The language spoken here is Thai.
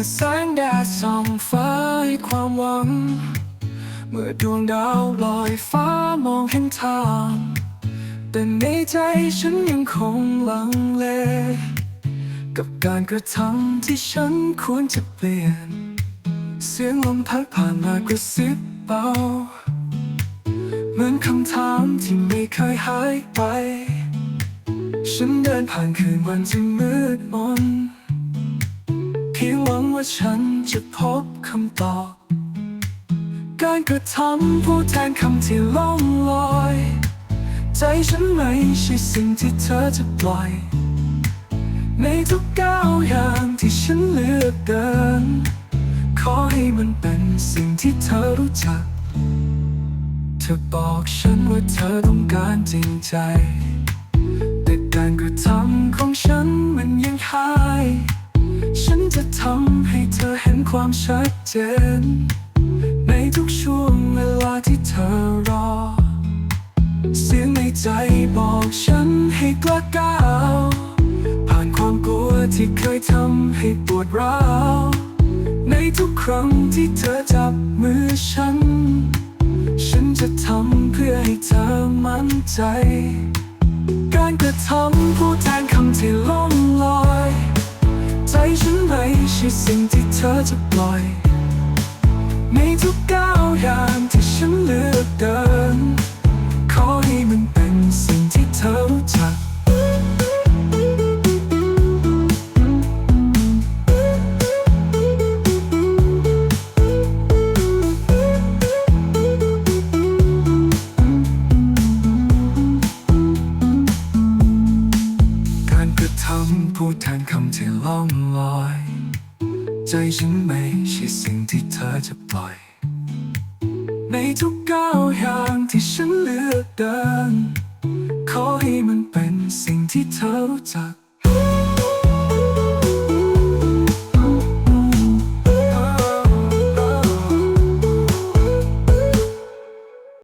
มื่อแสงแดดส่องฟ้าให้ความหวัง เมื่อดวงดาวลอยฟ้ามองเห็นทาง แต่ในใจฉันยังคงลังเล กับการกระทำที่ฉันควรจะเปลี่ยน เสียงลมพัดผ่านมากระซิบเบา เหมือนคำถามที่ไม่เคยหายไป ฉันเดินผ่านคืนวันที่มืดมน เพียงหวังว่าฉันจะพบคำตอบ การกระทำผู้แทนคำที่ล่องลอย ใจฉันไม่ใช่สิ่งที่เธอจะปล่อย ในทุกก้าวอย่างที่ฉันเลือกเดิน ขอให้มันเป็นสิ่งที่เธอรู้จัก เธอบอกฉันว่าเธอต้องการจริงใจ แต่การกระทำของฉันมันยังหาย จะทำให้เธอเห็นความชัดเจน ในทุกช่วงเวลาที่เธอรอ เสียงในใจบอกฉันให้กล้าก้าวผ่านความกลัวที่เคยทำให้ปวดร้าว ในทุกครั้งที่เธอจับมือฉัน ฉันจะทำเพื่อให้เธอมั่นใจ การกระทำผู้แทน ช่สิ่งที่เธอจะปล่อย ในทุกก้าวอย่างที่ฉันเลือกเดิน ขอให้มันเป็นสิ่งที่เธอรู้จักการกระทำพูดแทนคำที่ล่องลอย ใจฉันไม่ใช่สิ่งที่เธอจะปล่อย ในทุกก้าวย่างที่ฉันเลือกเดิน ขอให้มันเป็นสิ่งที่เธอรู้จัก